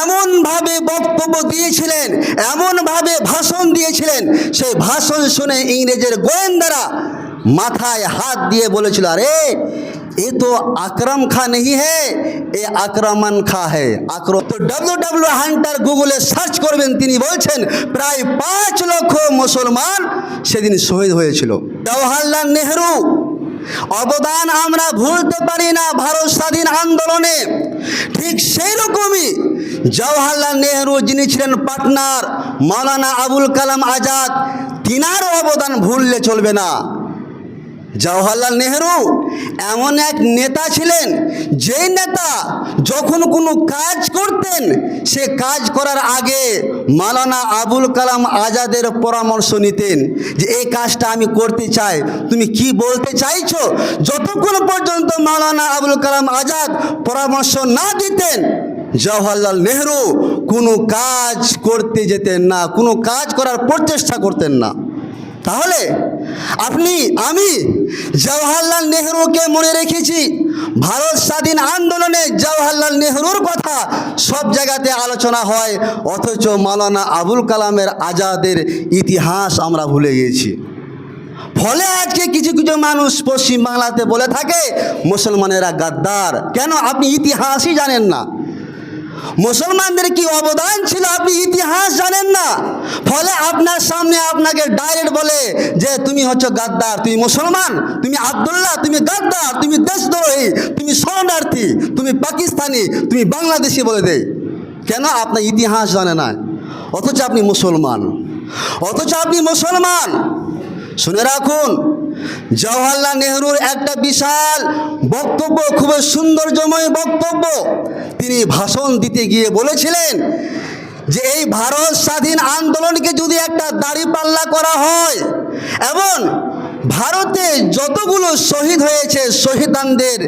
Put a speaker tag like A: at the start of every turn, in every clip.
A: এমনভাবে বক্তব্য দিয়েছিলেন, এমনভাবে ভাষণ দিয়েছিলেন, সেই ভাষণ শুনে ইংরেজের গোয়েন্দারা মাথায় হাত দিয়ে বলেছিল, আরে, এ তো আকরাম খা নেই হে এ আক্রমণ খা হে আক্রম তো ডাব্লিউ ডাব্লিউ হান্টার গুগলে সার্চ করবেন, তিনি বলছেন, প্রায় পাঁচ লক্ষ মুসলমান সেদিন শহীদ হয়েছিল। জওয়াহরলাল নেহরু, অবদান আমরা ভুলতে পারি না ভারত স্বাধীন আন্দোলনে। ঠিক সেই রকমই জওয়াহরলাল নেহরু, যিনি ছিলেন পাটনার মাওলানা আবুল কালাম আজাদ, তিনারও অবদান ভুললে চলবে না। জওয়াহরলাল নেহরু এমন এক নেতা ছিলেন, যেই নেতা যখন কোনো কাজ করতেন, সে কাজ করার আগে মালানা আবুল কালাম আজাদের পরামর্শ নিতেন যে, এই কাজটা আমি করতে চাই। তুমি কি বলতে চাইছো? যতক্ষণ পর্যন্ত মালানা আবুল কালাম আজাদ পরামর্শ না দিতেন জওয়াহরলাল নেহরু কোনো কাজ করতে যেতেন না, কোনো কাজ করার প্রচেষ্টা করতেন না। তাহলে আপনি, আমি জওয়াহরলাল নেহরুকে মনে রেখেছি, ভারত স্বাধীন আন্দোলনে জওয়াহরলাল নেহরুর কথা সব জায়গাতে আলোচনা হয়, অথচ মালানা আবুল কালামের আজাদের ইতিহাস আমরা ভুলে গেছি ফলে আজকে কিছু কিছু মানুষ পশ্চিম বাংলাতে বলে থাকে, মুসলমানেরা গাদ্দার। কেন? আপনি ইতিহাসই জানেন না। মুসলমানদের কি অবদান ছিল আপনি ইতিহাস জানেন না? ফলে আপনার সামনে আপনাকে ডাইরেক্ট বলে যে তুমি হচ্ছে গাদ্দার, তুমি মুসলমান, তুমি আবদুল্লাহ, তুমি গাদ্দার, তুমি দেশদ্রোহী, তুমি শরণার্থী, তুমি পাকিস্তানি, তুমি বাংলাদেশি বলে দেয় কেন? আপনার ইতিহাস জানে না। অথচ আপনি মুসলমান। অথচ আপনি মুসলমান। শুনে রাখুন, জওয়াহরলাল নেহরুর একটা বিশাল বক্তব্য, খুবই সৌন্দর্যময় বক্তব্য। তিনি ভাষণ দিতে গিয়ে বলেছিলেন যে এই ভারত স্বাধীন আন্দোলনকে যদি একটা দাড়িপাল্লা করা হয়, এবং ভারতে যতগুলো শহীদ হয়েছে, শহীদানদের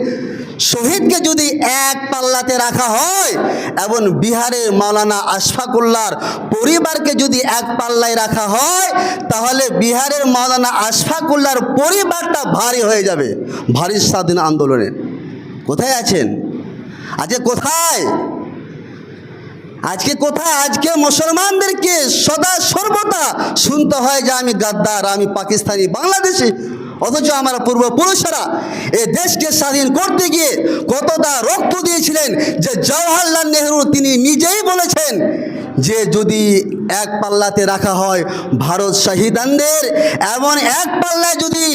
A: শহীদকে যদি এক পাল্লাতে রাখা হয়, এবং বিহারের মাওলানা আশফাকুল্লার পরিবারকে যদি এক পাল্লায় রাখা হয়, তাহলে বিহারের মাওলানা আশফাকুল্লার পরিবারটা ভারী হয়ে যাবে, ভারী স্বাধীন আন্দোলনের। কোথায় আছেন? আজকে কোথায়? আজকে কোথায়? আজকে মুসলমানদেরকে সদা সর্বদা শুনতে হয় যে আমি গাদ্দার, আমি পাকিস্তানি, বাংলাদেশি। অথচ আমার পূর্বপুরুষেরা এ দেশকে স্বাধীন করতে গিয়ে কতটা রক্ত দিয়েছিলেন যে জওয়াহরলাল নেহরু তিনি নিজেই বলেছেন যে যদি এক পাল্লাতে রাখা হয় ভারত শহীদানদের, এমন এক পাল্লায় যদি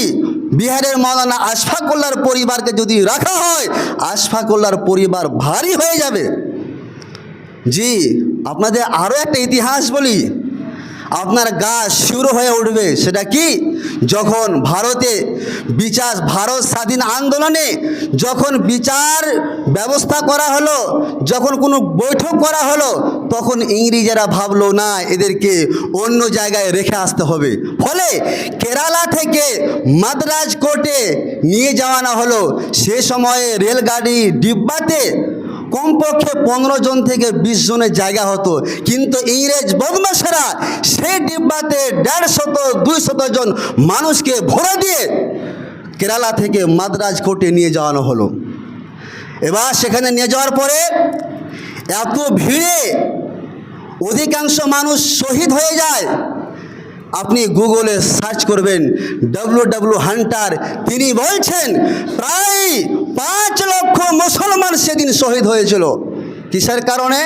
A: বিহারের মৌলানা আশফাকুল্লার পরিবারকে যদি রাখা হয় আশফাকুল্লার পরিবার ভারী হয়ে যাবে। জি, আপনাদের আরও একটা ইতিহাস বলি। আপনার গাছ শুরু হয়ে উঠবে। সেটা কি? যখন ভারতে বিচার, ভারত স্বাধীন আন্দোলনে যখন বিচার ব্যবস্থা করা হলো, যখন কোনো বৈঠক করা হলো, তখন ইংরেজেরা ভাবলো, না, এদেরকে অন্য জায়গায় রেখে আসতে হবে। ফলে কেরালা থেকে মাদ্রাজ কোর্টে নিয়ে যাওয়ানো হলো। সে সময়ে রেলগাড়ি ডিব্বাতে কমপক্ষে পনেরো জন থেকে বিশ জনের জায়গা হতো। কিন্তু ইংরেজ বদমাসেরা সেই ডিব্বাতে দেড় শত দুই শত জন মানুষকে ভরে দিয়ে কেরালা থেকে মাদ্রাজ কোর্টে নিয়ে যাওয়ানো হলো। এবার সেখানে নিয়ে যাওয়ার পরে এত ভিড়ে অধিকাংশ মানুষ শহীদ হয়ে যায়। আপনি গুগলে সার্চ করবেন ডাব্লু ডাব্লু হান্টার, তিনি বলছেন, প্রায় পাঁচ লক্ষ মুসলমান সেদিন শহীদ হয়েছিল। কিসের কারণে?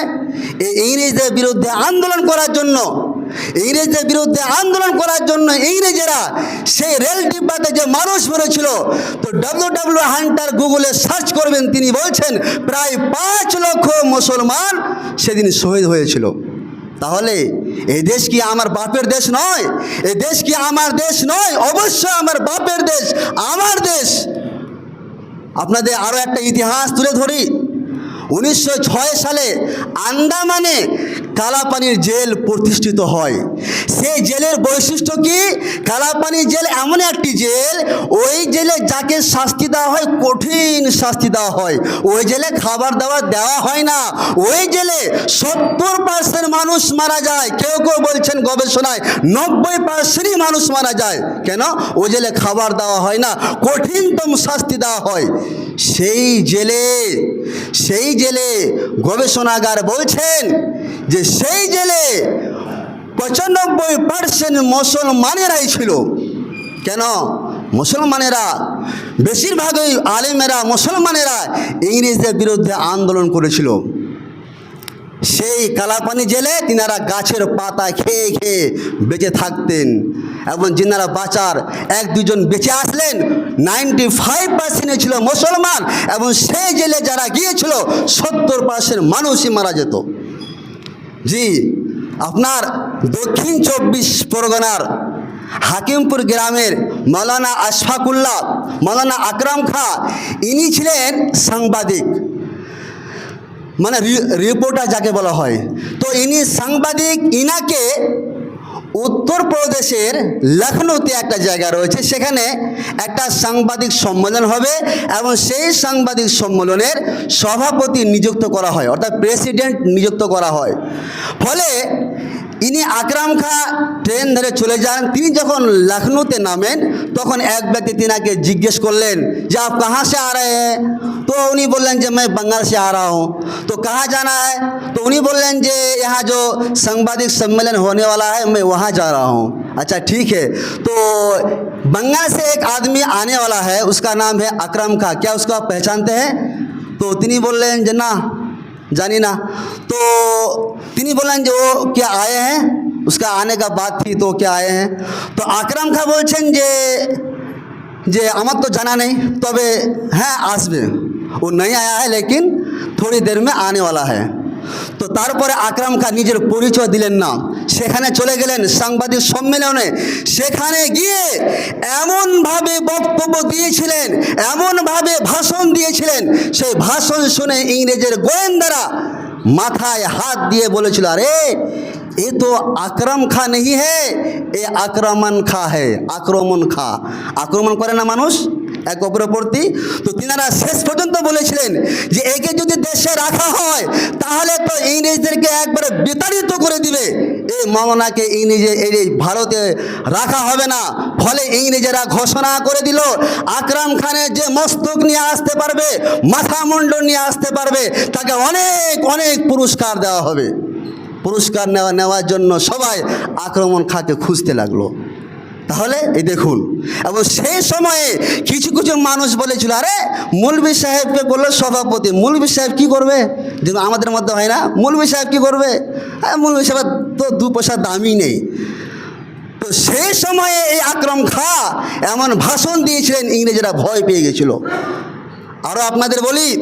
A: এই ইংরেজদের বিরুদ্ধে আন্দোলন করার জন্য, ইংরেজদের বিরুদ্ধে আন্দোলন করার জন্য ইংরেজেরা সেই রেল ডিব্বাতে যে মানুষ মেরেছিল, তো ডাব্লু ডাব্লু হান্টার গুগলে সার্চ করবেন, তিনি বলছেন, প্রায় পাঁচ লক্ষ মুসলমান সেদিন শহীদ হয়েছিল। তাহলে এই দেশ কি আমার বাপের দেশ নয়? এ দেশ কি আমার দেশ নয়? অবশ্যই আমার বাপের দেশ, আমার দেশ। আপনাদের আরও একটা ইতিহাস তুলে ধরি। উনিশশো ছয় সালে আন্দামানে কালাপানির জেল প্রতিষ্ঠিত হয়। সেই জেলের বৈশিষ্ট্য কি? কালাপানি জেল এমন একটি জেল, ওই জেলে যাকে শাস্তি দেওয়া হয়, কঠিন শাস্তি দেওয়া হয়। ওই জেলে খাবার দাবার দেওয়া হয় না। ওই জেলে সত্তর পার্সেন্ট মানুষ মারা যায়। কেউ কেউ বলছেন গবেষণায় নব্বই পার্সেন্টই মানুষ মারা যায়। কেন? ওই জেলে খাবার দেওয়া হয় না। কঠিনতম শাস্তি দেওয়া হয়। সেই জেলে সেই জেলে গবেষণাগার বলছেন যে সেই জেলে পঁচানব্বই পার্সেন্ট মুসলমানেরাই ছিল। কেন? মুসলমানেরা, বেশিরভাগই আলেমেরা মুসলমানেরা ইংরেজদের বিরুদ্ধে আন্দোলন করেছিল। সেই কালাপানি জেলে তিনারা গাছের পাতা খেয়ে খেয়ে বেঁচে থাকতেন এবং যিনারা বাঁচার, এক দুজন বেঁচে আসলেন, নাইনটি ফাইভ পার্সেন্টে ছিল মুসলমান এবং সেই জেলে যারা গিয়েছিল, সত্তর পার্সেন্ট মানুষই মারা যেত। জি, আপনার দক্ষিণ চব্বিশ পরগনার হাকিমপুর গ্রামের মৌলানা আশফাকুল্লাহ মৌলানা আকরাম খা, ইনি ছিলেন সাংবাদিক। মানে রিপোর্টার যাকে বলা হয়। তো ইনি সাংবাদিক, ইনাকে উত্তরপ্রদেশের লখনৌতে একটা জায়গা রয়েছে, সেখানে একটা সাংবাদিক সম্মেলন হবে এবং সেই সাংবাদিক সম্মেলনের সভাপতি নিযুক্ত করা হয়, অর্থাৎ প্রেসিডেন্ট নিযুক্ত করা হয়। ফলে ইনি আকরাম খা ট্রেন ধরে চলে যান তিনি যখন লখনৌতে নামেন তখন এক ব্যক্তি তিনাকে জিজ্ঞেস করলেন যে আপ कहाँ से आ रहे हैं तो उन्हीं बोलें যে मैं बंगाल से आ रहा हूँ तो कहाँ जाना है तो उन्हीं बोलें যে यहाँ जो सांबादिक सम्मेलन होने वाला है मैं वहाँ जा रहा हूँ अच्छा ठीक है तो बंगाल से एक आदमी आने वाला है उसका नाम है अकरम खा क्या उसको आप पहचानते हैं तो তিনি বললেন যে না জানি না তো তিনি বলেন যে, ও কে আয়ে হ্যাঁ? উসকা আনে কা বাদ থি তো কে আয়ে হ্যাঁ? তো আকরাম খা বলছেন যে যে, আমার তো জানা নেই, তবে হ্যাঁ আসবে। ও নেই আয়া হ্যাঁ লেকিন থোড়ি দের মে আনেওয়ালা হ্যাঁ। তো তারপরে আকরাম খা নিজের পরিচয় দিলেন না। সেখানে চলে গেলেন সাংবাদিক সম্মেলনে। সেখানে গিয়ে এমনভাবে বক্তব্য দিয়েছিলেন, এমনভাবে ভাষণ দিয়েছিলেন। সেই ভাষণ শুনে ইংরেজের গোয়েন্দারা মাথায় হাত দিয়ে বলেছিল, আরে, এ তো আকরাম খা নেই হে, এ আক্রমণ খা হে, আক্রমণ খা। আক্রমণ করে না মানুষ, এক অপরের প্রতি তো তিনারা শেষ পর্যন্ত বলেছিলেন যে, একে যদি রাখা হয়, তাহলে তো ইংরেজদেরকে একবারে বিতাড়িত করে দিবে। এই মমনাকে ইংরেজে, এই ভারতে রাখা হবে না। ফলে ইংরেজেরা ঘোষণা করে দিল, আকরাম খানের যে মস্তক নিয়ে আসতে পারবে, মাথা মুন্ড নিয়ে আসতে পারবে, তাকে অনেক অনেক পুরস্কার দেওয়া হবে। পুরস্কার নেওয়া, নেওয়ার জন্য সবাই আক্রমণ খাকে খুঁজতে লাগল। তাহলে এই দেখুন, এবং সেই সময়ে কিছু কিছু মানুষ বলেছিল, আরে, মৌলবী সাহেবকে বলল সভাপতি, মৌলবী সাহেব কি করবে? যে আমাদের মধ্যে হয় না, মৌলবী সাহেব কি করবে? হ্যাঁ মৌলবী সাহেব তো দু পয়সা দামই নেই। তো সেই সময়ে এই আক্রম খা এমন ভাষণ দিয়েছিলেন, ইংরেজরা ভয় পেয়ে গেছিল। আরও আপনাদের বলি